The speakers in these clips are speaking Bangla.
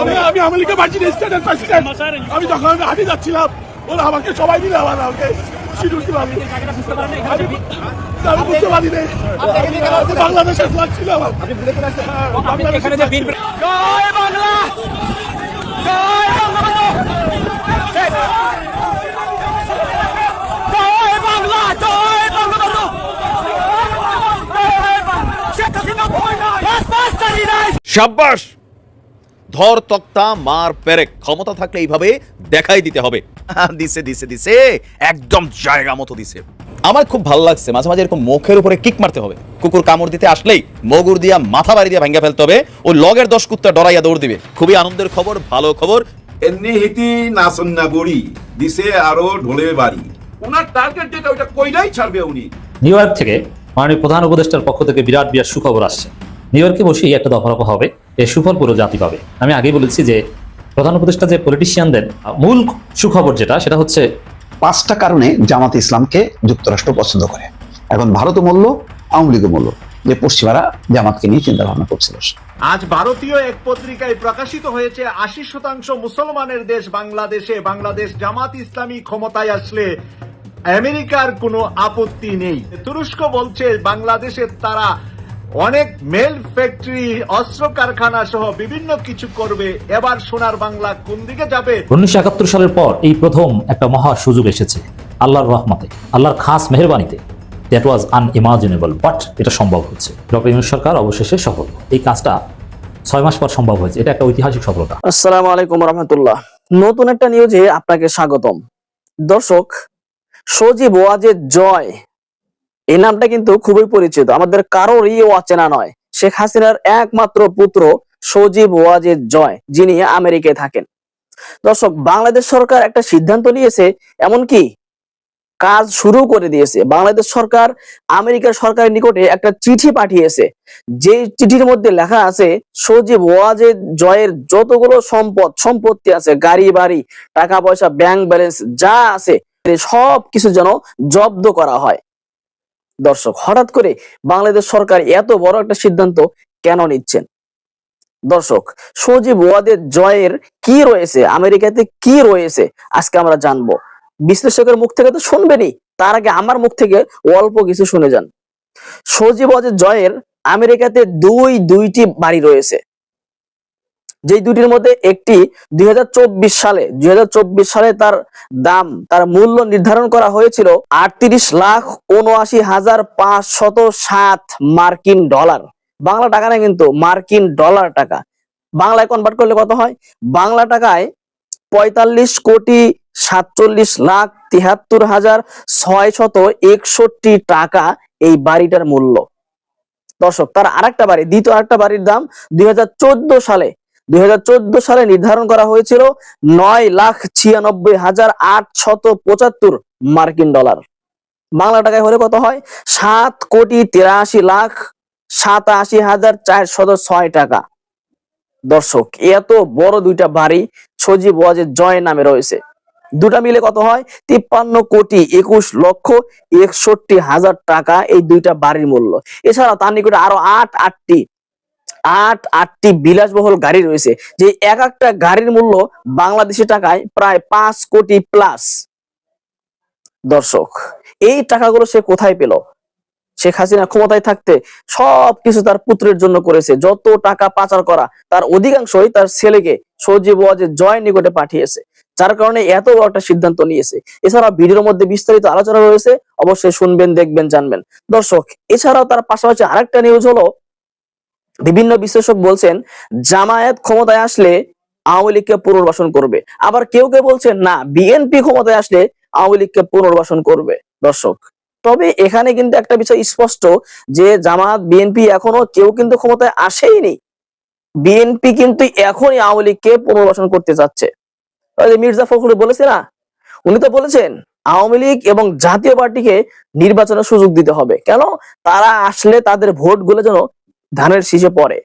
আমি আমি আমেরিকা স্টেটের প্রেসিডেন্ট। আমি যখন আমি হাঁটি যাচ্ছিলাম ওরা আমাকে সবাই মিলে আমার আমাকে? বাংলাদেশের ফ্লাগ ছিল আমার। বাংলাদেশের flag ধর তক্তা মার পেরেক। ক্ষমতা থাকলে এইভাবে দেখাই দিতে হবে। দিছে দিছে দিছে। একদম জায়গা মতো দিছে। আমার খুব ভালো লাগছে মাঝে মাঝে এরকম মুখের উপরে কিক মারতে হবে। কুকুর কামড় দিতে আসলেই মগুর দিয়া মাথা বাড়ি দিয়া ভাঙ্গা ফেলতে হবে ওই লগের দশ কুত্তা ডরাইয়া দৌড় দিবে। খুবই আনন্দের খবর ভালো খবর। এমনি হিতি নাসন্না গড়ি দিছে আরও ঢোলে বাড়ি। ওনার টার্গেট যেটা ওইটা কইলাই ছাড়বে উনি। নিউ ইয়র্ক থেকে মাননীয় প্রধান উপদেষ্টার পক্ষ থেকে বিরাট বিরাট সুখবর আসছে। নিউ ইয়র্কে বসেই একটা দফা হবে। এর সুফল পুরো জাতি পাবে। আমি আগেই বলেছি যে প্রধান উপদেষ্টা যে পলিটিশিয়ানদের মূল সুখবর যেটা সেটা হচ্ছে পাঁচটা কারণে জামাত ইসলামকে যুক্তরাষ্ট্র পছন্দ করে। এখন ভারতও মূল্য আওয়ামী লীগও মূল্য। যে পশ্চিমারা জামাতকে নিয়ে চিন্তা ভাবনা করছিল। আজ ভারতীয় এক পত্রিকায় প্রকাশিত হয়েছে আশি শতাংশ মুসলমানের দেশ বাংলাদেশে বাংলাদেশ জামাত ইসলামী ক্ষমতায় আসলে আমেরিকার কোনো আপত্তি নেই। তুরস্ক বলছে বাংলাদেশের তারা অনেক মেল ফ্যাক্টরি অস্ত্র কারখানা সহ বিভিন্ন কিছু করবে। এবার সোনার বাংলা কোন দিকে যাবে? উনিশশো একাত্তর সালের পর এই প্রথম একটা মহা সুযোগ এসেছে আল্লাহর রহমতে আল্লাহর খাস মেহরবানিতে। দ্যাট ওয়াজ আনইমাজিনেবল বাট এটা সম্ভব হচ্ছে। ডক্টর ইউনুস সরকার অবশেষে সফল। এই কাজটা ছয় মাস পর সম্ভব হয়েছে। এটা একটা ঐতিহাসিক সফলতা। আসসালামু আলাইকুম রহমতুল্লাহ। নতুন একটা নিউজে আপনাকে স্বাগতম। দর্শক সজীব ওয়াজের জয় এই নামটা কিন্তু খুবই পরিচিত। আমাদের কারোরই অচেনা নয়। শেখ হাসিনার একমাত্র পুত্র সজীব ওয়াজের জয়, যিনি আমেরিকায় থাকেন। দর্শক, বাংলাদেশ সরকার একটা সিদ্ধান্ত নিয়েছে, এমনকি কাজ শুরু করে দিয়েছে। বাংলাদেশ সরকার আমেরিকার সরকারের নিকটে একটা চিঠি পাঠিয়েছে। যে চিঠির মধ্যে লেখা আছে, সজীব ওয়াজের জয়ের যতগুলো সম্পদ, সম্পত্তি আছে, গাড়ি, বাড়ি, টাকা পয়সা ব্যাংক ব্যালেন্স যা আছে সব কিছু যেন জব্দ করা হয়। দর্শক, হঠাৎ করে বাংলাদেশ সরকার এত বড় একটা সিদ্ধান্ত কেন নিচ্ছেন? দর্শক, সজীব ওয়াদের জয়ের কি রয়েছে? আমেরিকাতে কি রয়েছে? আজকে আমরা জানব। বিশ্লেষকের মুখ থেকে তো শুনবেনি তার আগে আমার মুখ থেকে অল্প কিছু শুনে যান। সজীব ওয়াদের জয়ের আমেরিকাতে দুই দুইটি বাড়ি রয়েছে। যেই দুটির মধ্যে একটি দুই হাজার চব্বিশ সালে, দুই হাজার চব্বিশ সালে তার দাম, তার মূল্য নির্ধারণ করা হয়েছিল আটত্রিশ লাখ উনআশি হাজার পাঁচশত সাত মার্কিন ডলার। বাংলা টাকা না কিন্তু মার্কিন ডলার টাকা। বাংলায় কনভার্ট করলে কত হয়? বাংলা টাকায় পঁয়তাল্লিশ কোটি সাতচল্লিশ লাখ তিহাত্তর হাজার ছয় শত একষট্টি টাকা এই বাড়িটার মূল্য। দর্শক, তার আরেকটা বাড়ি, দ্বিতীয় আরেকটা বাড়ির দাম দুই হাজার চোদ্দ সালে দুই হাজার চোদ্দ সালে নির্ধারণ করা হয়েছিল নয় লাখ ছিয়ানব্বই হাজার আটশত পঁচাত্তর মার্কিন ডলার। বাংলা টাকায় হলে কত হয়? সাত কোটি তিরাশি লাখ সাতাশি হাজার চারশত ছয় টাকা। দর্শক, এত বড় দুইটা বাড়ি সজীব ওয়াজের জয় নামে রয়েছে। দুটা মিলে কত হয়? তিপ্পান্ন কোটি একুশ লক্ষ একষট্টি হাজার টাকা এই দুইটা বাড়ির মূল্য। এছাড়া তার নিকটে আরও আট, আটটি আট আটটি বিলাসবহুল গাড়ি রয়েছে, যে এক একটা গাড়ির মূল্য বাংলাদেশি টাকায় প্রায় পাঁচ কোটি প্লাস দর্শক, এই টাকাগুলো সে কোথায় পেল? শেখ হাসিনা ক্ষমতায় থাকতে সব কিছু তার পুত্রের জন্য করেছে, যত টাকা পাচার করা, তার অধিকাংশই তার ছেলেকে সজীব ওয়াজের জয় নিকটে পাঠিয়েছে, যার কারণে এত বড় একটা সিদ্ধান্ত নিয়েছে। এছাড়া ভিডিওর মধ্যে বিস্তারিত আলোচনা রয়েছে, অবশ্যই শুনবেন, দেখবেন, জানবেন। দর্শক, এছাড়াও তার পাশাপাশি আরেকটা নিউজ হলো বিভিন্ন বিশ্লেষক বলছেন, জামায়াত ক্ষমতায় আসলে আওয়ামী লীগকে পুনর্বাসন করবে। আবার কেউ কেউ বলছেন, না, বিএনপি ক্ষমতায় আসলে আওয়ামী লীগকে পুনর্বাসন করবে। দর্শক, তবে এখানে কিন্তু একটা বিষয় স্পষ্ট যে জামাত বিএনপি এখনও কেউ কিন্তু ক্ষমতায় আসেইনি। বিএনপি কিন্তু এখনই আওয়ামী লীগকে পুনর্বাসন করতে চাচ্ছে। মির্জা ফখরুল বলেছে না? উনি তো বলেছেন, আওয়ামী লীগ এবং জাতীয় পার্টিকে নির্বাচনের সুযোগ দিতে হবে। কেন? তারা আসলে তাদের ভোটগুলো যেন ধানের শীষে পড়ে।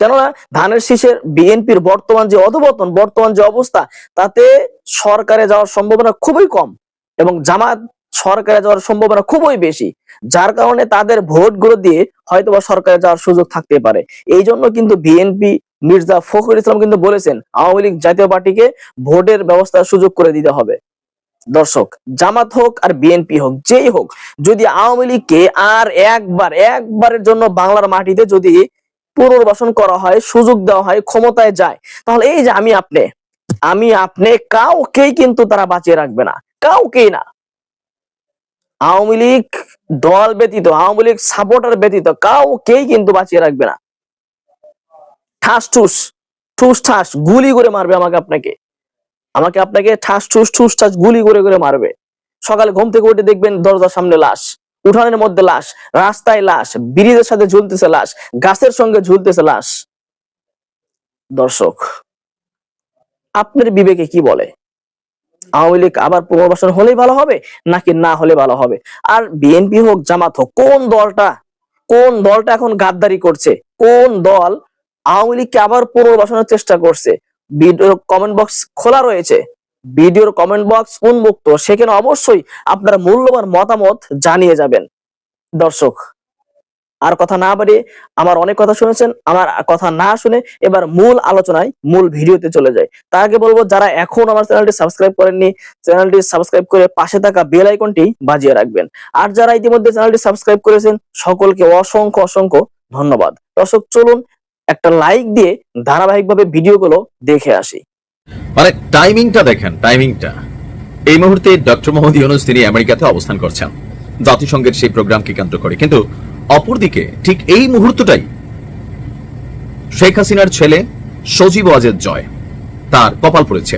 কেননা ধানের শীষের বিএনপির বর্তমান যে অধপতন, বর্তমান যে অবস্থা, তাতে সরকারে যাওয়ার সম্ভাবনা খুবই কম এবং জামাত সরকারে যাওয়ার সম্ভাবনা খুবই বেশি। যার কারণে তাদের ভোটগুলো দিয়ে হয়তোবা সরকারে যাওয়ার সুযোগ থাকতে পারে। এই জন্য কিন্তু বিএনপি, মির্জা ফখরুল ইসলাম কিন্তু বলেছেন, আওয়ামী লীগ জাতীয় পার্টিকে ভোটের ব্যবস্থার সুযোগ করে দিতে হবে। দর্শক, জামাত হোক আর বিএনপি হোক, যেই হোক, যদি আওয়ামী লীগকে আর একবার, একবারের জন্য বাংলার মাটিতে যদি পুনর্বাসন করা হয়, সুযোগ দেওয়া হয়, ক্ষমতায় যায়, তাহলে এই যে আমি আপনি আমি আপনি কাউকেই কিন্তু তারা বাঁচিয়ে রাখবে না, কাউকেই না। আওয়ামী লীগ দল ব্যতীত, আওয়ামী লীগ সাপোর্টার ব্যতীত কাউকেই কিন্তু বাঁচিয়ে রাখবে না। ঠাস ঠুস ঠুস ঠাস, গুলি করে মারবে আমাকে আপনাকে। আমাকে আপনাকে ঠাস, ঠুস ঠুস, ঠাস গুলি করে করে মারবে। সকালে ঘুম থেকে উঠে দেখবেন দরজার সামনে লাশ, উঠানের মধ্যে লাশ, রাস্তায় লাশ, ব্রিজের সাথে ঝুলতেছে লাশ, গাছের সঙ্গে ঝুলতেছে লাশ। দর্শক, আপনার বিবেকে কি বলে? আওয়ামী লীগ আবার পুনর্বাসন হলেই ভালো হবে, নাকি না হলে ভালো হবে? আর বিএনপি হোক, জামাত হোক, কোন দলটা কোন দলটা এখন গাদ্দারি করছে? কোন দল আওয়ামী লীগকে আবার পুনর্বাসনের চেষ্টা করছে? ভিডিওর কমেন্ট বক্স খোলা রয়েছে। ভিডিওর কমেন্ট বক্স উন্মুক্ত, সেখানে অবশ্যই আপনারা মূল্যবান মতামত জানিয়ে যাবেন। দর্শক, আর কথা না বাড়িয়ে আমার অনেক কথা শুনেছেন, আমার কথা না শুনে এবার মূল আলোচনায়, মূল ভিডিওতে চলে যায় তার আগে বলব, যারা এখন আমার চ্যানেলটি সাবস্ক্রাইব করেননি, চ্যানেলটি সাবস্ক্রাইব করে পাশে থাকা বেল আইকনটি বাজিয়ে রাখবেন। আর যারা ইতিমধ্যে চ্যানেলটি সাবস্ক্রাইব করেছেন, সকলকে অসংখ্য অসংখ্য ধন্যবাদ। দর্শক, চলুন একটা লাইক দিয়ে ধারাবাহিকভাবে ভিডিওগুলো দেখে আসি। মানে টাইমিংটা দেখেন টাইমিংটা এই মুহূর্তে ডক্টর মোহাম্মদ ইউনুস তিনি আমেরিকাতে অবস্থান করছেন। জাতিসংঘের সেই প্রোগ্রামকে কেন্দ্র করে। কিন্তু অপরদিকে ঠিক এই মুহূর্তটাই শেখ হাসিনার ছেলে সজীব ওয়াজেদ জয়, তার কপাল পড়েছে।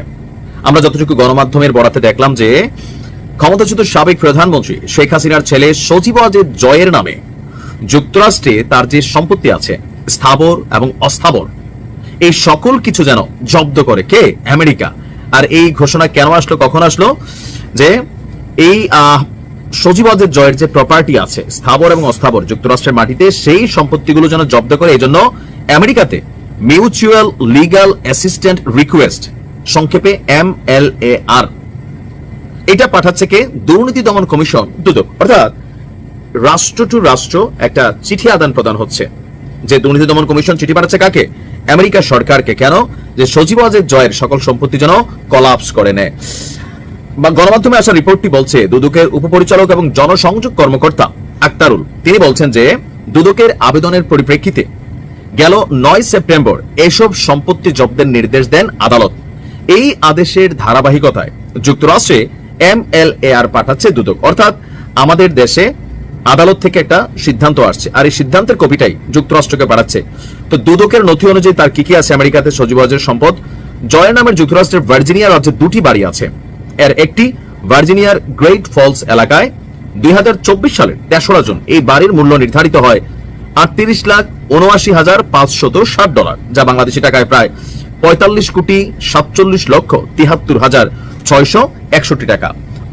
আমরা যতটুকু গণমাধ্যমের বরাতে দেখলাম যে ক্ষমতাচ্যুত সাবেক প্রধানমন্ত্রী শেখ হাসিনার ছেলে সজীব ওয়াজেদ জয়ের নামে যুক্তরাষ্ট্রে তার যে সম্পত্তি আছে স্থাবর এবং অস্থাবর। এই সকল কিছু যেন জব্দ করে কে? আমেরিকা। আর এই ঘোষণা কেন আসলো, কখন আসলো? যে এই সজীবদের জয়ের যে প্রপার্টি আছে, স্থাবর এবং অস্থাবর যুক্তরাষ্ট্রের মাটিতে, সেই সম্পত্তিগুলো যেন জব্দ করে, এই জন্য আমেরিকাতে মিউচুয়াল লিগাল অ্যাসিস্ট্যান্ট রিকোয়েস্ট সংক্ষেপে এম এল এ আর। এটা পাঠাচ্ছে কে? দুর্নীতি দমন কমিশন, দুদক। অর্থাৎ রাষ্ট্র টু রাষ্ট্র একটা চিঠি আদান প্রদান হচ্ছে। যে দুর্নীতি দমন কমিশন চিঠি পাঠাচ্ছে কাকে? আমেরিকা সরকারকে। কেন? যে সজীব ওয়াজেদ জয়ের সকল সম্পত্তি যেন কলাপস করে নেয়। বা গণমাধ্যমে আসা রিপোর্টটি বলছে, দুদকের উপপরিচালক এবং জনসংযোগ কর্মকর্তা আক্তারুল। তিনি বলছেন যে, দুদকের আবেদনের পরিপ্রেক্ষিতে গেল নয় সেপ্টেম্বর এসব সম্পত্তি জব্দের নির্দেশ দেন আদালত। এই আদেশের ধারাবাহিকতায় যুক্তরাষ্ট্রে এম এল এ আর পাঠাচ্ছে দুদক। অর্থাৎ আমাদের দেশে আদালত থেকে একটা সিদ্ধান্ত আসছে। আর এই সিদ্ধান্তের কপিটাই যুক্তরাষ্ট্রকে পাঠাচ্ছে তো দুদকের নথি অনুযায়ী তার কি কি আছে আমেরিকাতে? সজীবাজের সম্পদ। জয়ের নামের যুক্তরাষ্ট্রের ভার্জিনিয়া রাজ্যে দুটি বাড়ি আছে। এর একটি ভার্জিনিয়ার গ্রেট ফলস এলাকায়। দুই সালের তেসরা জুন এই বাড়ির মূল্য নির্ধারিত হয় আটত্রিশ লাখ উনআশি হাজার পাঁচশত ষাট ডলার, যা বাংলাদেশি টাকায় প্রায় পঁয়তাল্লিশ কোটি সাতচল্লিশ লক্ষ তিহাত্তর হাজার ছয়শো একষট্টি টাকা।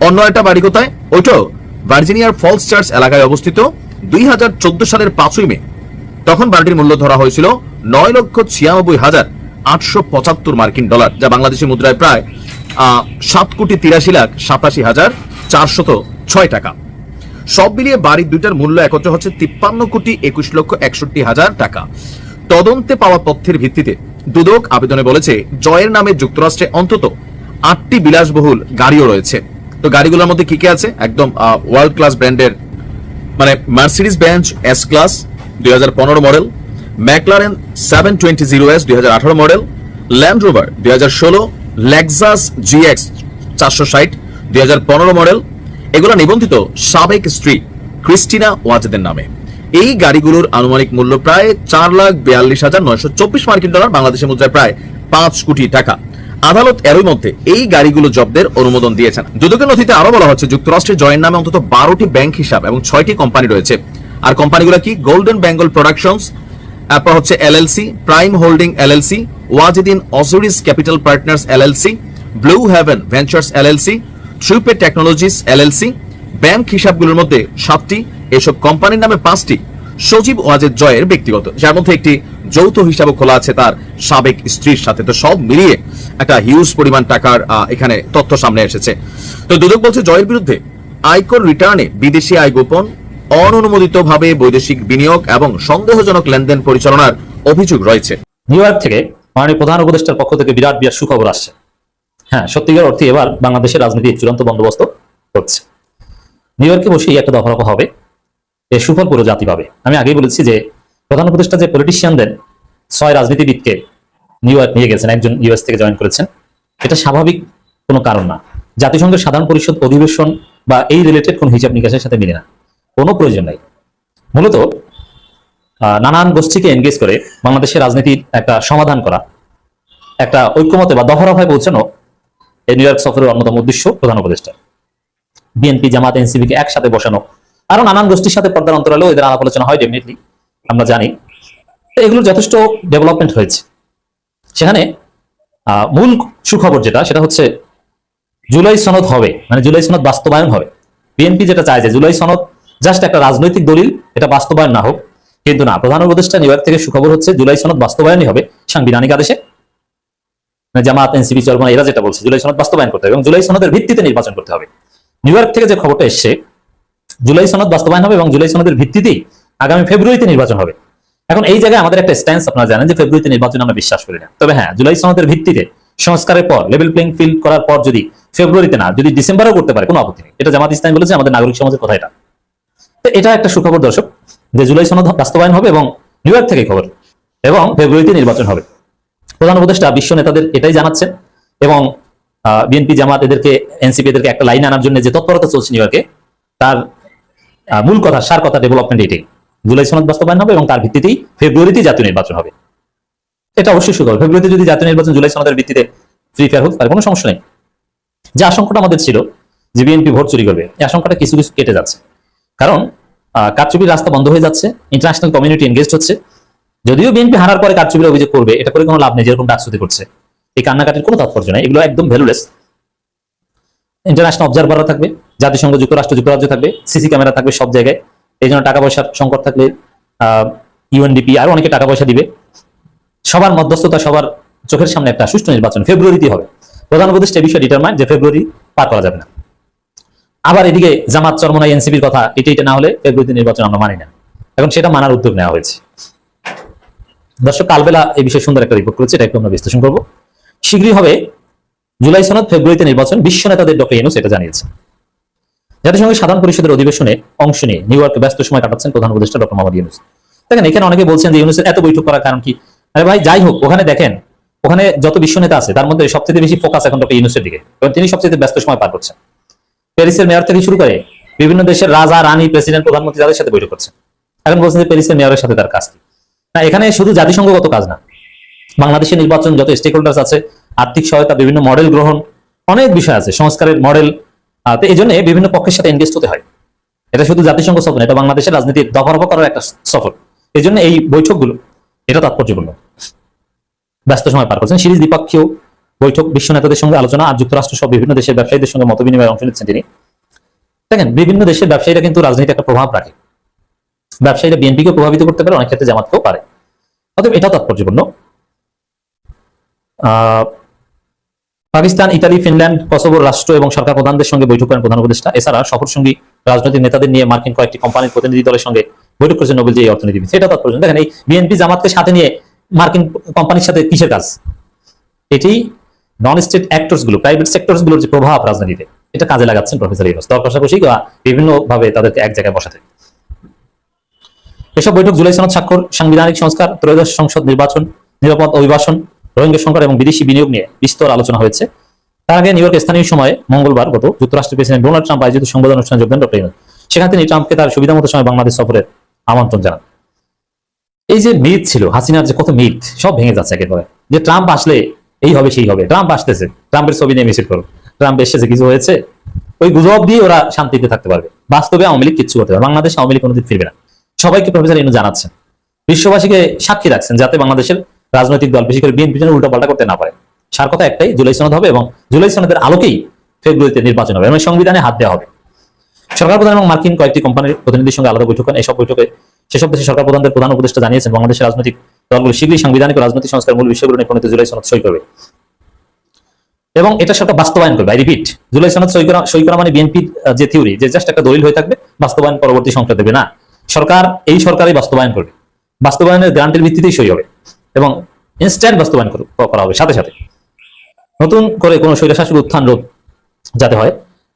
অন্য একটা বাড়ি কোথায়? ওইটাও ভার্জিনিয়ার ফলস চার্চ এলাকায় অবস্থিত দুই হাজার চোদ্দ সালের পাঁচই মে। তখন বাড়িটির মূল্য ধরা হয়েছিল নয় লক্ষ ছিয়ানব্বই হাজার আটশো পঁচাত্তর মার্কিন ডলার, যা বাংলাদেশি মুদ্রায় প্রায় সাত কোটি তিরাশি লাখ সাতাশি হাজার চারশত ছয় টাকা। সব মিলিয়ে বাড়ির দুইটার মূল্য একত্র হচ্ছে তিপ্পান্ন কোটি একুশ লক্ষ একষট্টি হাজার টাকা। তদন্তে পাওয়া তথ্যের ভিত্তিতে দুদক আবেদনে বলেছে, জয়ের নামে যুক্তরাষ্ট্রে অন্তত আটটি বিলাসবহুল গাড়িও রয়েছে। তো গাড়িগুলোর মধ্যে কি কি আছে? একদম ওয়ার্ল্ড ক্লাস ব্র্যান্ডের মানে মার্সিডিস বেঞ্চ এস ক্লাস দুই model seven twenty zero S দুই মডেল ল্যান্ড রোভার দুই হাজার ষোলো চারশো ষাট, দুই মডেল এগুলো নিবন্ধিত সাবেক স্ত্রী ক্রিস্টিনা ওয়াজেদের নামে। এই গাড়িগুলোর আনুমানিক মূল্য প্রায় চার লাখ বিয়াল্লিশ হাজার নয়শো চব্বিশ মার্কিন ডলার, বাংলাদেশের মুদ্রায় প্রায় পাঁচ কোটি টাকা। আদালত এরই মধ্যে এই গাড়িগুলো জব্দের অনুমোদন দিয়েছেন। দুদকের নথিতে আরও বলা হচ্ছে, যুক্তরাষ্ট্রের জয়ের নামে অন্তত বারোটি ব্যাংক হিসাব এবং ছয়টি কোম্পানি রয়েছে। আর কোম্পানিগুলো কি? গোল্ডেন বেঙ্গল প্রোডাকশনস তারপর হচ্ছে এলএলসি প্রাইম হোল্ডিং এলএলসি ওয়াজিদিন অজুরিস capital partners LLC blue heaven ventures LLC ট্রুপে technologies LLC, bank হিসাবগুলোর মধ্যে সাতটি। এসব কোম্পানির নামে পাঁচটি। সজীব ওয়াজেদ জয়ের ব্যক্তিগত। যার মধ্যে একটি যৌথ হিসাবে খোলা আছে তার সাবেক স্ত্রীর সাথে। তো সব মিলিয়ে একটা হিউজ পরিমাণ টাকার এখানে তথ্য সামনে এসেছে। তো দুদক বলছে, জয়ের বিরুদ্ধে আয়কর রিটার্নে বিদেশি আয় গোপন, অননুমোদিতভাবে বৈদেশিক বিনিয়োগ এবং সন্দেহজনক লেনদেন পরিচালনার অভিযোগ রয়েছে। নিউ ইয়র্ক থেকে মাননীয় প্রধান উপদেষ্টার পক্ষ থেকে বিরাট বিরাট সুখবর আসছে। হ্যাঁ সত্যিকার অর্থে এবার বাংলাদেশের রাজনীতি চূড়ান্ত বন্দোবস্ত হচ্ছে নিউ ইয়র্কে বসেই একটা দফা রফা হবে এর সুফল পুরো জাতি পাবে। আমি আগেই বলেছি যে প্রধান উপদেষ্টা যে পলিটিশিয়ানদের ছয় রাজনীতিবিদকে নিউ ইয়র্ক নিয়ে গেছেন, একজন ইউএস থেকে জয়েন করেছেন, এটা স্বাভাবিক কোনো কারণ না। জাতিসংঘের সাধারণ পরিষদ অধিবেশন বা এই রিলেটেড কোনো হিসাব নিকাশের সাথে মিলে না। কোনো প্রয়োজন নাই। মূলত নানান গোষ্ঠীকে এনগেজ করে বাংলাদেশের রাজনীতির একটা সমাধান করা, একটা ঐক্যমতে বা দফারফায় পৌঁছানো এই নিউ ইয়র্ক সফরের অন্যতম উদ্দেশ্য প্রধান উপদেষ্টা। বিএনপি জামাত এনসিপি কে একসাথে বসানো আরও নানান গোষ্ঠীর সাথে পর্দার অন্তরালেও এদের আলাপ আলোচনা হয় ডেফিনেটলি আমরা জানি, তো এগুলোর যথেষ্ট ডেভেলপমেন্ট হয়েছে। সেখানে মূল সুখবর যেটা, সেটা হচ্ছে জুলাই সনদ হবে মানে জুলাই সনদ বাস্তবায়ন হবে। বিএনপি যেটা চায় যে জুলাই সনদ জাস্ট একটা রাজনৈতিক দলিল, এটা বাস্তবায়ন না হোক, কিন্তু না, প্রধান উপদেষ্টা নিউ ইয়র্ক থেকে সুখবর হচ্ছে জুলাই সনদ বাস্তবায়নই হবে সাংবিধানিক আদেশে। মানে জামাত, এনসিপি চরমা এরা যেটা বলছে, জুলাই সনদ বাস্তবায়ন করতে হবে এবং জুলাই সনদের ভিত্তিতে নির্বাচন করতে হবে। নিউ ইয়র্ক থেকে যে খবরটা এসছে, জুলাই সনদ বাস্তবায়ন হবে এবং জুলাই সনদের ভিত্তিতেই আগামী ফেব্রুয়ারিতে নির্বাচন হবে। এখন এই জায়গায় আমাদের একটা স্ট্যান্স আপনারা জানেন যে ফেব্রুয়ারিতে নির্বাচন আমরা বিশ্বাস করি না। তবে হ্যাঁ জুলাই সনদের ভিত্তিতে সংস্কারের পর লেভেল প্লেইং ফিল্ড করার পর যদি ফেব্রুয়ারিতে না, যদি ডিসেম্বরও করতে পারে, কোনো আপত্তি নেই। এটা জামাত ইসলাম বলেছে, আমাদের নাগরিক সমাজের কথা এটা। তো এটা একটা সুখবর দর্শক যে জুলাই সনদ বাস্তবায়ন হবে এবং নিউ ইয়র্ক থেকে খবর। এবং ফেব্রুয়ারিতে নির্বাচন হবে। প্রধান উপদেষ্টা, বিশ্ব নেতাদের এটাই জানাচ্ছেন এবং বিএনপি জামাত এদেরকে, এনসিপি এদেরকে একটা লাইন আনার জন্য যে তৎপরতা চলছে নিউ ইয়র্কে, তার মূল কথা, সার কথা ডেভেলপমেন্ট এটাই। জুলাই সনদ বাস্তবায়ন হবে এবং তার ভিত্তিতেই ফেব্রুয়ারিতে জাতীয় নির্বাচন হবে। এটা অবশ্যই সুখবর ফেব্রুয়ারিতে যদি জাতীয় নির্বাচন জুলাই সনদের ভিত্তিতে ফ্রি ফেয়ার হোক তার কোনো সমস্যা নেই। যে আশঙ্কাটা আমাদের ছিল যে বিএনপি ভোট চুরি করবে, এই আশঙ্কাটা কিছু কিছু কেটে যাচ্ছে। কারণ কারচুপির রাস্তা বন্ধ হয়ে যাচ্ছে ইন্টারন্যাশনাল কমিউনিটি এনগেজ হচ্ছে। যদিও বিএনপি হারার পরে কারচুপির অভিযোগ করবে, এটা করে কোনো লাভ নেই, যেরকম ডাকসুতি করছে। এই কান্নাকাটির কোনো তাৎপর্য নেই, এগুলো একদম ভ্যালুলেস ইন্টারন্যাশনাল অবজারভাররা থাকবে, জাতিসংঘ, যুক্তরাষ্ট্র, যুক্তরাজ্য থাকবে, সিসি ক্যামেরা থাকবে সব জায়গায়। এই জন্য টাকা পয়সার সংকট থাকলে ইউএনডিপি আরও অনেকে টাকা পয়সা দিবে। সবার মধ্যস্থতা সবার চোখের সামনে একটা সুষ্ঠু নির্বাচন ফেব্রুয়ারিতে হবে। প্রধান উপদেষ্টা বিষয়ে ডিটারমাইন যে ফেব্রুয়ারি পার করা যাবে না। আবার এদিকে জামাত চরমনা এনসিপির কথা, এটা এটা না হলে ফেব্রুয়ারিতে নির্বাচন আমরা মানি না। এখন সেটা মানার উদ্যোগ নেওয়া হয়েছে। দর্শক, কালবেলা এই বিষয়ে সুন্দর একটা রিপোর্ট করেছে, এটা একটু আমরা বিশ্লেষণ করব। শীঘ্রই হবে জুলাই সনদ ফেব্রুয়ারিতে নির্বাচন, বিশ্ব নেতাদের ডক্টর ইউনুস এটা জানিয়েছে জাতিসংঘের সাধারণ পরিষদের অধিবেশনে অংশ নিয়ে নিউ ইয়র্কে ব্যস্ত সময় কাটাচ্ছেন প্রধান উপদেষ্টা ডক্টর মোহাম্মদ ইউনুস। দেখেন, এখানে অনেকে বলছেন যে ইউনুসের এত বৈঠক করার কারণ কি? আরে ভাই, যাই হোক, ওখানে দেখেন, ওখানে যত বিশ্ব নেতা আছে, তার মধ্যে সবচেয়ে বেশি ফোকাস এখন ডক্টর ইউনুসের দিকে, এবং তিনি সবচেয়ে ব্যস্ত সময় পার করছেন। প্যারিসের মেয়র থেকে শুরু করে বিভিন্ন দেশের রাজা, রানী, প্রেসিডেন্ট, প্রধানমন্ত্রী তাদের সাথে বৈঠক করছেন। এখন বলছেন যে প্যারিসের মেয়রের সাথে তার কাজ না, এখানে শুধু জাতিসংঘগত কাজ না, বাংলাদেশের নির্বাচন, যত স্টেক হোল্ডার্স আছে, আর্থিক সহায়তা, বিভিন্ন মডেল গ্রহণ, অনেক বিষয় আছে। সংস্কারের মডেল তো এই জন্য বিভিন্ন পক্ষের সাথে এনগেজ হতে হয়। এটা শুধু জাতিসংঘ সফর এটা বাংলাদেশের রাজনীতির দফারফা করার একটা সফর এই জন্য এই বৈঠকগুলো, এটা তাৎপর্যপূর্ণ। ব্যস্ত সময় পার করছেন। সিরিজ দ্বিপক্ষীয় বৈঠক, বিশ্ব নেতাদের সঙ্গে আলোচনা আর যুক্তরাষ্ট্র সব বিভিন্ন দেশের ব্যবসায়ীদের সঙ্গে মত বিনিময়ে অংশ নিচ্ছেন তিনি। দেখেন, বিভিন্ন দেশের ব্যবসায়ীরা কিন্তু রাজনীতি একটা প্রভাব রাখে। ব্যবসায়ীরা বিএনপিকে প্রভাবিত করতে পারে, অনেক ক্ষেত্রে জামাতকেও পারে। অতএব এটা তাৎপর্যপূর্ণ। আহ পাকিস্তান, ইতালি, ফিনল্যান্ড, কসোভোর রাষ্ট্র এবং সরকার প্রধানদের সঙ্গে বৈঠক করেন প্রধান উপদেষ্টা। এছাড়া সফর সঙ্গী রাজনৈতিক নেতাদের নিয়ে মার্কিন কয়েকটি কোম্পানির প্রতিনিধি দলের সঙ্গে বৈঠক করেছেন নোবেল যে অর্থনীতিবিদ। সেটা তাৎপর্য দেখেন, এই বিএনপি জামাতকে সাথে নিয়ে মার্কিন কোম্পানির সাথে কিসের কাজ? এটি নন স্টেট অ্যাক্টরসগুলো প্রাইভেট সেক্টরসগুলোর যে প্রভাব রাজনীতিতে, এটা কাজে লাগাচ্ছেন প্রফেসর ইউনুস। দর কষাকষি বা বিভিন্ন ভাবে তাদেরকে এক জায়গায় বসাতে। এসব বৈঠক জুলাই সনদ স্বাক্ষর, সাংবিধানিক সংস্কার, ত্রয়োদশ সংসদ নির্বাচন, নিরাপদ অভিবাসন রোহিঙ্গা সংকট এবং বিদেশি বিনিয়োগ নিয়ে বিস্তর আলোচনা হয়েছে। তার আগে নিউ ইয়র্ক স্থানীয় সময়ে মঙ্গলবার গত যুক্তরাষ্ট্রের প্রেসিডেন্ট ডোনাল্ড ট্রাম্প আয়োজিত সংবাদ অনুষ্ঠানে যোগদান ডক্টর ইউনুস সেখানে তিনি ট্রাম্পকে তার সুবিধা মতো সময় বাংলাদেশ সফরের আমন্ত্রণ জানান। এই যে মিথ ছিল, হাসিনার যে কত মিথ, সব ভেঙে যাচ্ছে একেবারে। যে ট্রাম্প আসলে এই হবে, সেই হবে, ট্রাম্প আসতেছে, ট্রাম্পের ছবি নিয়ে মিছিল করো, ট্রাম্প এসেছে, কিছু হয়েছে, ওই গুজব দিয়ে ওরা শান্তিতে থাকতে পারবে। বাস্তবে আওয়ামী লীগ কিচ্ছু করতে পারবে বাংলাদেশ আওয়ামী লীগ কোনোদিন ফিরবে না। সবাইকে প্রফেসর ইনু জানাচ্ছেন। বিশ্ববাসীকে সাক্ষী রাখছেন যাতে বাংলাদেশের রাজনৈতিক দল বেশি করে বিএনপি যেন উল্টাপাল্টা করতে না পারে। সার কথা একটাই, জুলাই সনদ হবে এবং জুলাই সনদের আলোকেই ফেব্রুয়ারিতে নির্বাচন হবে এবং সংবিধানে হাত দেওয়া হবে। সরকার প্রধান এবং মার্কিন কয়েকটি কোম্পানির প্রতিনিধির সঙ্গে আলাদা বৈঠক করেন এইসব বৈঠকে সেসব দেশের সরকার প্রধানদের প্রধান উপদেষ্টা জানিয়েছেন, বাংলাদেশের রাজনৈতিক দলগুলো শীঘ্রই সাংবিধানিক রাজনৈতিক সংস্কার মূল বিষয়গুলো নিয়ে প্রণীত জুলাই সনদ সই করবে। এবং এটা সরকার বাস্তবায়ন করবে, আই রিপিট, জুলাই সনদ সই করা সই করা মানে বিএনপি যে থিওরি যে জাস্ট একটা দলিল হয়ে থাকবে, বাস্তবায়ন পরবর্তী সংসদ দেবে না। সরকার, এই সরকারই বাস্তবায়ন করবে। বাস্তবায়নের গ্রান্টের ভিত্তিতেই সই হবে। এবং ইনস্ট্যান্ট বাস্তবায়ন করা হবে। সাথে সাথে নতুন করে কোনো স্বৈরশাসক উত্থান রোধ যাতে হয়,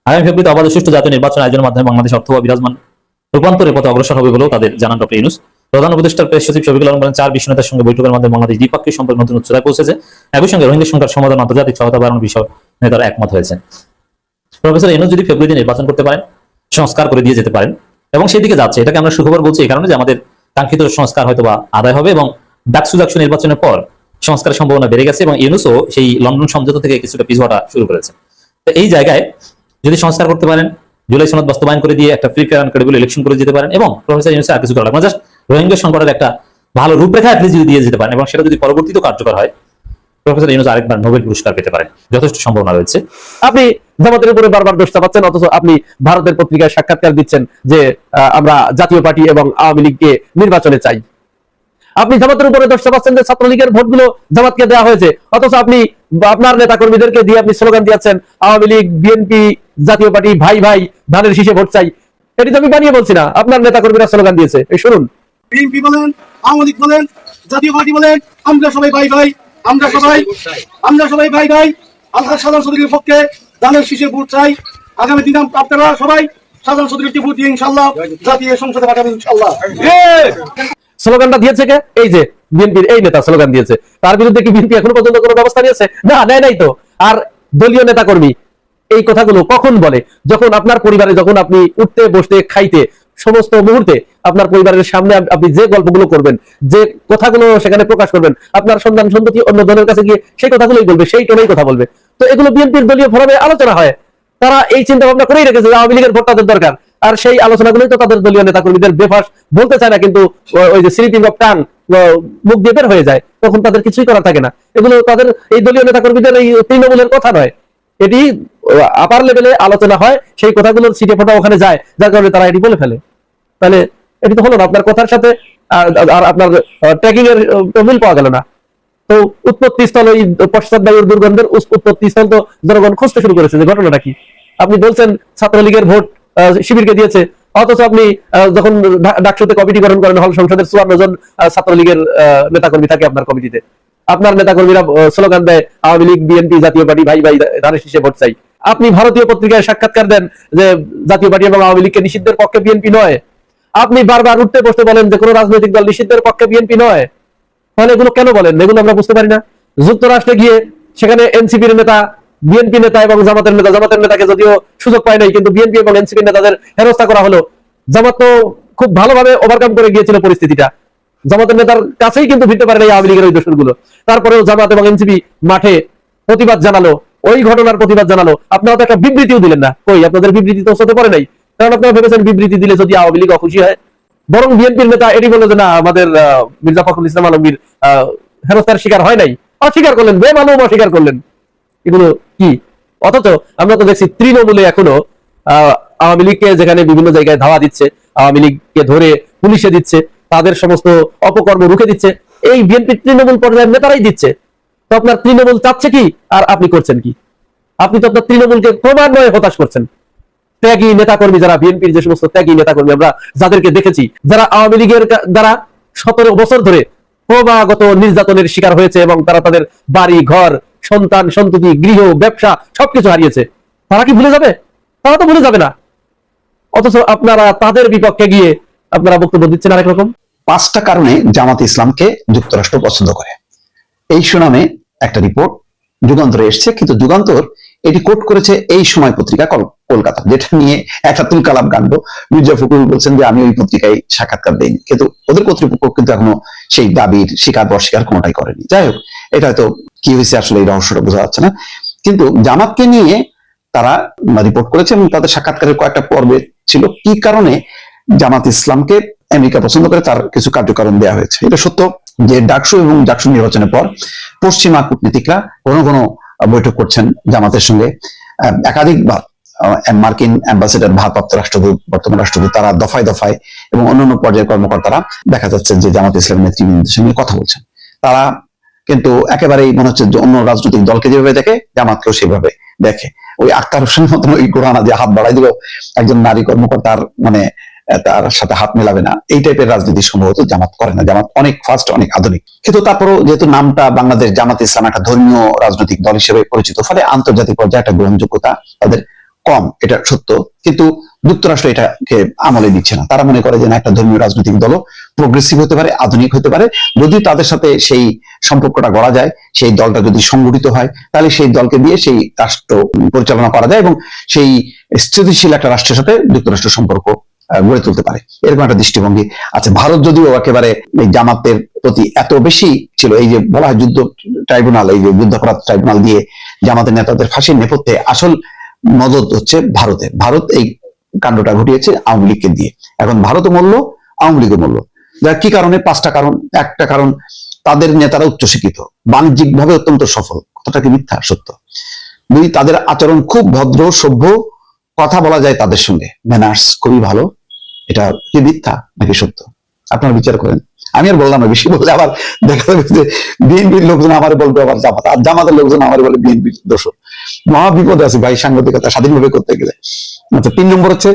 আগামী ফেব্রুয়ারিতে অবাধ সুষ্ঠু জাতীয় নির্বাচন আয়োজনের মাধ্যমে বাংলাদেশ অর্থ বিরাজমান রূপান্তরের পথে অগ্রসর হবে বলেও তাদের জানান ডক্টর ইউনুস। প্রধান উপদেষ্টার প্রেস সচিব শফিকুল আলম বলেন, চার বিশ্ব নেতার সঙ্গে বৈঠকের মাধ্যমে বাংলাদেশ দ্বিপাক্ষিক সম্পর্ক নতুন উচ্চতায় পৌঁছেছে। একই সঙ্গে রোহিঙ্গা সংকট সমাধান, আন্তর্জাতিক সহায়তা বাড়ানোর বিষয় নেতারা একমত হয়েছেন। প্রফেসর ইউনুস যদি ফেব্রুয়ারিতে নির্বাচন করতে পারেন, সংস্কার করে দিয়ে যেতে পারেন, এবং সেই দিকে যাচ্ছে, এটাকে আমরা সুখবর বলছি এই কারণে যে আমাদের কাঙ্ক্ষিত সংস্কার হয়তো বা আদায় হবে এবং ডাকসু ডাকসু নির্বাচনের পর সংস্কারের সম্ভাবনা বেড়ে গেছে এবং ইউনুসও সেই লন্ডন সমঝোতা থেকে কিছুটা পিছু হটা শুরু করেছে। তো এই জায়গায় যদি সংস্কার করতে পারেন, জুলাই সনদ বাস্তবায়ন করে দিয়ে একটা ফ্রি অ্যান্ড ক্রেডিবল ইলেকশন করে যেতে পারেন এবং প্রফেসর ইউনুস আর কিছু করা লাগবে জাস্ট রোহিঙ্গা সংকটের একটা ভালো রূপরেখা অ্যাটলিস্ট যদি দিয়ে যেতে পারেন এবং সেটা যদি পরবর্তীতে কার্যকর হয়, প্রফেসর ইউনুস আরেকবার নোবেল পুরস্কার পেতে পারেন। যথেষ্ট সম্ভাবনা রয়েছে। আপনি জামাতের উপরে বারবার দোষ চাপাচ্ছেন অথচ আপনি ভারতের পত্রিকায় সাক্ষাৎকার দিচ্ছেন যে আমরা জাতীয় পার্টি এবং আওয়ামী লীগকে নির্বাচনে চাই। আপনি জামাতের উপরে চাপাচ্ছেন যে ছাত্রলীগের ভোটগুলো জামাতকে দেওয়া হয়েছে। অথচ আপনি আপনার নেতা কর্মীদেরকে দিয়ে আপনি স্লোগান দিয়েছেন আওয়ামী লীগ বিএনপি জাতীয় পার্টি ভাই ভাই ধানের শীষে ভোট চাই। এটি তো আমি বানিয়ে বলছি না আপনার নেতা কর্মীরা স্লোগান দিয়েছে। এই শুনুন। বিএনপি বলেন আওয়ামী লীগ বলেন জাতীয় পার্টি বলেন আমরা সবাই ভাই ভাই আমরা সবাই আমরা সবাই ভাই ভাই আল্লাহ সাধারণ পক্ষে দানের শীষে ভোট চাই। আগামী দিন আপনারা সবাই সাধারণ ভোট দিয়ে ইনশাল্লাহ জাতীয় সংসদে পাঠাবেন ইনশাল্লাহ স্লোগানটা দিয়েছে কে? এই যে বিএনপির, এই নেতা স্লোগান দিয়েছে। তার বিরুদ্ধে কি বিএনপি এখনও পর্যন্ত কোনো ব্যবস্থা নিয়েছে? না, নেয় নাই তো। আর দলীয় নেতা কর্মী এই কথাগুলো কখন বলে? যখন আপনার পরিবারে, যখন আপনি উঠতে, বসতে, খাইতে, সমস্ত মুহূর্তে আপনার পরিবারের সামনে আপনি যে গল্পগুলো করবেন, যে কথাগুলো সেখানে প্রকাশ করবেন, আপনার সন্তান সন্ততি অন্য দলের কাছে গিয়ে সেই কথাগুলোই বলবে, সেই টোনেই কথা বলবে। তো এগুলো বিএনপির দলীয় ফোরামে আলোচনা হয়। তারা এই চিন্তা ভাবনা করেই রেখেছে আওয়ামী লীগের ভোট তাদের দরকার। আর সেই আলোচনাগুলোই তো তাদের দলীয় নেতা কর্মীদের বেফাস বলতে চায় না, কিন্তু ওই যে স্লিপিং অফ টাং মুখ দিয়ে বের হয়ে যায়, তখন তাদের কিছুই করা থাকে না। এগুলো তাদের, এই দলীয় নেতা কর্মীদের এই তৃণমূলের কথা নয়। এটি আপার লেভেলে আলোচনা হয়, সেই কথাগুলো ছিটে ফোটা ওখানে যায়, যার কারণে তারা এটি বলে ফেলে। তাহলে, এটি তো হলো না, আপনার কথার সাথে, আর- আপনার ট্র্যাকিং এর মিল পাওয়া গেল না। তো উৎপত্তি স্থল ওই পশ্চাৎবায়ুর দুর্গন্ধের উৎপত্তি স্থল তো জনগণ খুঁজতে শুরু করেছে, যে ঘটনাটা কি? আপনি বলছেন ছাত্রলীগের ভোট শিবিরকে দিয়েছে। অথচ আপনি যখন ডাকসুতে কমিটি গঠন করেন, হল সংসদের চুয়ান্ন জন ছাত্রলীগের নেতাকর্মী থাকে আপনার কমিটিতে। আপনার নেতাকর্মীরা স্লোগান দেয়, আওয়ামী লীগ, বিএনপি, জাতীয় পার্টি, ভাই ভাই, ধানের শীষে ভোট চাই। আপনি ভারতীয় পত্রিকায় সাক্ষাৎকার দেন যে, জাতীয় পার্টি এবং আওয়ামী লীগকে নিষিদ্ধের পক্ষে বিএনপি নয়। আপনি বারবার উঠতে বসতে বলেন যে, কোনো রাজনৈতিক দল নিষিদ্ধের পক্ষে বিএনপি নয়। তাহলে এগুলো কেন বলেন? এগুলো আমরা বুঝতে পারি না। যুক্তরাষ্ট্রে গিয়ে সেখানে এনসিপির নেতা বিএনপি নেতা এবং জামাতের নেতা, জামাতের নেতাকে যদিও সুযোগ পায় নাই, কিন্তু বিএনপি এবং এনসিপি নেতাদের হেরস্তা করা হলো। জামাত তো খুব ভালোভাবে ওভারকাম করে গিয়েছিল পরিস্থিতিটা। জামাতের নেতার কাছেই কিন্তু ভিড়তে পারে নাই আওয়ামী লীগের ওই দোষরগুলো তারপরেও জামাত এবং এনসিপি মাঠে প্রতিবাদ জানালো, ওই ঘটনার প্রতিবাদ জানালো। আপনারা তো একটা বিবৃতিও দিলেন না। কই, আপনাদের বিবৃতি তো হতে পারে নাই। কারণ আপনারা ভেবেছেন বিবৃতি দিলে যদি আওয়ামী লীগ অখুশি হয়, বরং বিএনপির নেতা এটি বলল যে না, আমাদের মির্জা ফখরুল ইসলাম আলমগীর হেরস্তার শিকার হয় নাই। অস্বীকার করলেন বে বেমালুম অস্বীকার করলেন। এগুলো কি? অথচ আমরা তো দেখছি তৃণমূলে এখনও আওয়ামী লীগকে যেখানে বিভিন্ন জায়গায় ধাওয়া দিচ্ছে, আওয়ামী লীগকে ধরে পুলিশে দিচ্ছে, তাদের সমস্ত অপকর্ম রুখে দিচ্ছে, এই বিএনপি তৃণমূল পর্যায়ের নেতারাই দিচ্ছে। তো আপনার তৃণমূল চাচ্ছে কি? আর আপনি করছেন কি? আপনি তো আপনার তৃণমূলকে ক্রমান্বয়ে হতাশ করছেন। ত্যাগী নেতাকর্মী যারা, বিএনপির যে সমস্ত ত্যাগী নেতাকর্মী আমরা যাদেরকে দেখেছি, যারা আওয়ামী লীগের দ্বারা সতেরো বছর ধরে ক্রমাগত নির্যাতনের শিকার হয়েছে এবং তারা তাদের বাড়ি, ঘর সন্তান, সন্ততি, গৃহ, ব্যবসা, সবকিছু হারিয়েছে। তারা কি ভুলে যাবে? তারা তো ভুলে যাবে না। অথচ আপনারা তাদের বিপক্ষে গিয়ে আপনারা বক্তব্য দিচ্ছেন আরেক রকম। পাঁচটা কারণে জামাত ইসলামকে যুক্তরাষ্ট্র পছন্দ করে। এই সুনামে একটা রিপোর্ট যুগান্তরে এসছে, কিন্তু যুগান্তর এটি কোট করেছে এই সময় পত্রিকা কলকাতা, যেটা নিয়ে একটা তুলকালাম কাণ্ড। মির্জা ফখরুল বলছেন যে, আমি ওই পত্রিকায় সাক্ষাৎকার দেইনি। কিন্তু ওদের কর্তৃপক্ষ কিন্তু এখনও সেই দাবির স্বীকার অস্বীকার কোনোটাই করেনি। যাই হোক, এটা হয়তো কি হয়েছে আসলে এই রহস্যটা বোঝা যাচ্ছে না। কিন্তু জামাতকে নিয়ে তারা রিপোর্ট করেছে এবং তাদের সাক্ষাৎকারের কয়েকটা পর্বে ছিল কি কারণে জামাত ইসলামকে আমেরিকা পছন্দ করে তার কিছু কার্যকারণ দেওয়া হয়েছে। এটা সত্য যে ডাকসু এবং ডাকসু নির্বাচনের পর পশ্চিমা কূটনীতিকরা কোনো কোনো বৈঠক করছেন জামাতের সঙ্গে। একাধিকবার মার্কিন অ্যাম্বাসেডার, ভারপ্রাপ্ত রাষ্ট্রদূত, বর্তমান রাষ্ট্রদূত, তারা দফায় দফায় এবং অন্যান্য পর্যায়ের কর্মকর্তারা দেখা যাচ্ছে যে জামাত ইসলাম নেতৃবৃন্দের সঙ্গে কথা বলছেন। তারা কিন্তু একেবারেই মনে হচ্ছে অন্য রাজনৈতিক দলকে যেভাবে দেখে জামাতকেও সেভাবে দেখে। ওই আক্তার হোসেনের মতন ওই কোরআনা যে হাত বাড়াই দিল, একজন নারী কর্মকর্তার মানে তার সাথে হাত মেলাবে না। এই টাইপের রাজনীতি সম্ভবত জামাত করে না। জামাত অনেক ফাস্ট অনেক আধুনিক। কিন্তু তারপরও যেহেতু নামটা বাংলাদেশ জামাত ইসলাম একটা ধর্মীয় রাজনৈতিক দল হিসেবে পরিচিত, ফলে আন্তর্জাতিক পর্যায়ে একটা গ্রহণযোগ্যতা তাদের কম, এটা সত্য। কিন্তু যুক্তরাষ্ট্র এটাকে আমলে দিচ্ছে না। তারা মনে করে যে একটা ধর্মীয় রাজনৈতিক দলও প্রোগ্রেসিভ হতে পারে, আধুনিক হতে পারে। যদি তাদের সাথে সেই সম্পর্কটা গড়া যায়, সেই দলটা যদি সংগঠিত হয়, তাহলে সেই দলকে দিয়ে সেই রাষ্ট্র পরিচালনা করা যায় এবং সেই স্থিতিশীল একটা রাষ্ট্রের সাথে যুক্তরাষ্ট্র সম্পর্ক গড়ে তুলতে পারে। এরকম একটা দৃষ্টিভঙ্গি আচ্ছা ভারত যদিও একেবারে এই জামাতের প্রতি এত বেশি ছিল, এই যে বলা হয় যুদ্ধ ট্রাইব্যুনাল, এই যে যুদ্ধাপরাধ ট্রাইব্যুনাল দিয়ে জামাতের নেতাদের ফাঁসির নেপথ্যে আসল মদত হচ্ছে ভারতের ভারত এই কাণ্ডটা ঘটিয়েছে আওয়ামী লীগকে দিয়ে। এখন ভারতও মূল্য আওয়ামী লীগও মূল্য যার কি কারণে? পাঁচটা কারণ। একটা কারণ, তাদের নেতারা উচ্চশিক্ষিত বাণিজ্যিক ভাবে অত্যন্ত সফল। কথাটা কি মিথ্যা? সত্য। দুই, তাদের আচরণ খুব ভদ্র, সভ্য, কথা বলা যায় তাদের সঙ্গে। ম্যানার্স খুবই ভালো। এটা কি মিথ্যা নাকি সত্য? আপনারা বিচার করেন। আমি আর বললাম না, বেশি বললে আবার দেখা যাবে যে বিএনপির লোকজন আমার বলবে, আবার জামাত আর জামাতের লোকজন আমার বলে বিএনপির দোষর। মহা বিপদে আছে ভাই সাংবাদিকতা স্বাধীনভাবে করতে গেলে। আচ্ছা তিন নম্বর হচ্ছে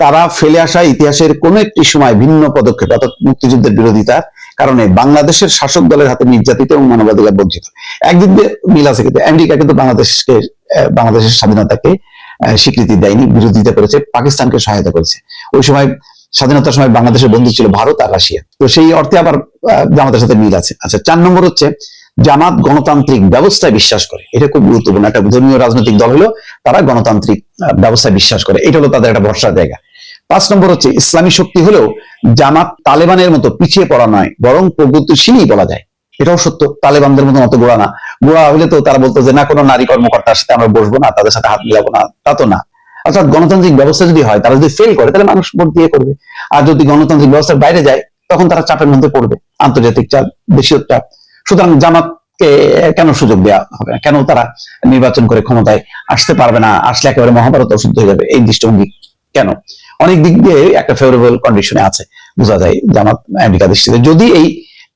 তারা ফেলে আসা ইতিহাসের কোন একটি সময় ভিন্ন পদক্ষেপ অর্থাৎ মুক্তিযুদ্ধের বিরোধিতার কারণে বাংলাদেশের শাসক দলের হাতে নির্যাতিত এবং মানবাধিকার বঞ্চিত। একদিক দিয়ে মিল আছে কিন্তু আমেরিকা কিন্তু বাংলাদেশকে বাংলাদেশের স্বাধীনতাকে স্বীকৃতি দেয়নি বিরোধিতা করেছে পাকিস্তানকে সহায়তা করেছে। ওই সময় স্বাধীনতার সময় বাংলাদেশের বন্ধু ছিল ভারত আর রাশিয়া। তো সেই অর্থে আবার আহ, সাথে মিল আছে। আচ্ছা চার নম্বর হচ্ছে জামাত গণতান্ত্রিক ব্যবস্থায় বিশ্বাস করে। এটা খুব গুরুত্বপূর্ণ। একটা ধর্মীয় রাজনৈতিক দল হলো তারা গণতান্ত্রিক ব্যবস্থায় বিশ্বাস করে। এটা হলো তাদের একটা ভরসার জায়গা। পাঁচ নম্বর হচ্ছে ইসলামী শক্তি হলেও জামাত তালেবানের মতো পিছিয়ে পড়া নয়, বরং প্রগতিশীলই বলা যায়। এটাও সত্য। তালেবানদের মতো অত গোড়া না। গোড়া হলে তো তারা বলতো যে, না, কোনো নারী কর্মকর্তার সাথে আমরা বসবো না, তাদের সাথে হাত মিলাবো না। তা তো না। অর্থাৎ গণতান্ত্রিক ব্যবস্থা যদি হয়, তারা যদি ফেল করে, তাহলে মানুষ ভোট দিয়ে করবে। আর যদি গণতান্ত্রিক ব্যবস্থার বাইরে যায়, তখন তারা চাপের মধ্যে পড়বে। আন্তর্জাতিক চাপ, দেশীয় চাপ সুতরাং জামাতকে কেন সুযোগ দেওয়া হবে না? কেন তারা নির্বাচন করে ক্ষমতায় আসতে পারবে না? আসলে একেবারে মহাভারত অশুদ্ধ হয়ে যাবে এই দৃষ্টিভঙ্গি কেন? অনেক দিক দিয়ে একটা ফেভারেবল কন্ডিশনে আছে, বোঝা যায় জামাত আমেরিকা দৃষ্টিতে। যদি এই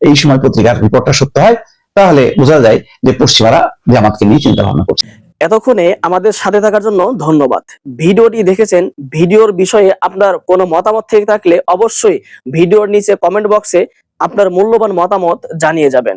এই সময় পত্রিকার রিপোর্টটা সত্য হয়, তাহলে বোঝা যায় যে পশ্চিমারা জামাতকে নিয়ে চিন্তা ভাবনা করছে। এতক্ষণে আমাদের সাথে থাকার জন্য ধন্যবাদ। ভিডিওটি দেখেছেন, ভিডিওর বিষয়ে আপনার কোনো মতামত থেকে থাকলে অবশ্যই ভিডিওর নিচে কমেন্ট বক্সে আপনার মূল্যবান মতামত জানিয়ে যাবেন।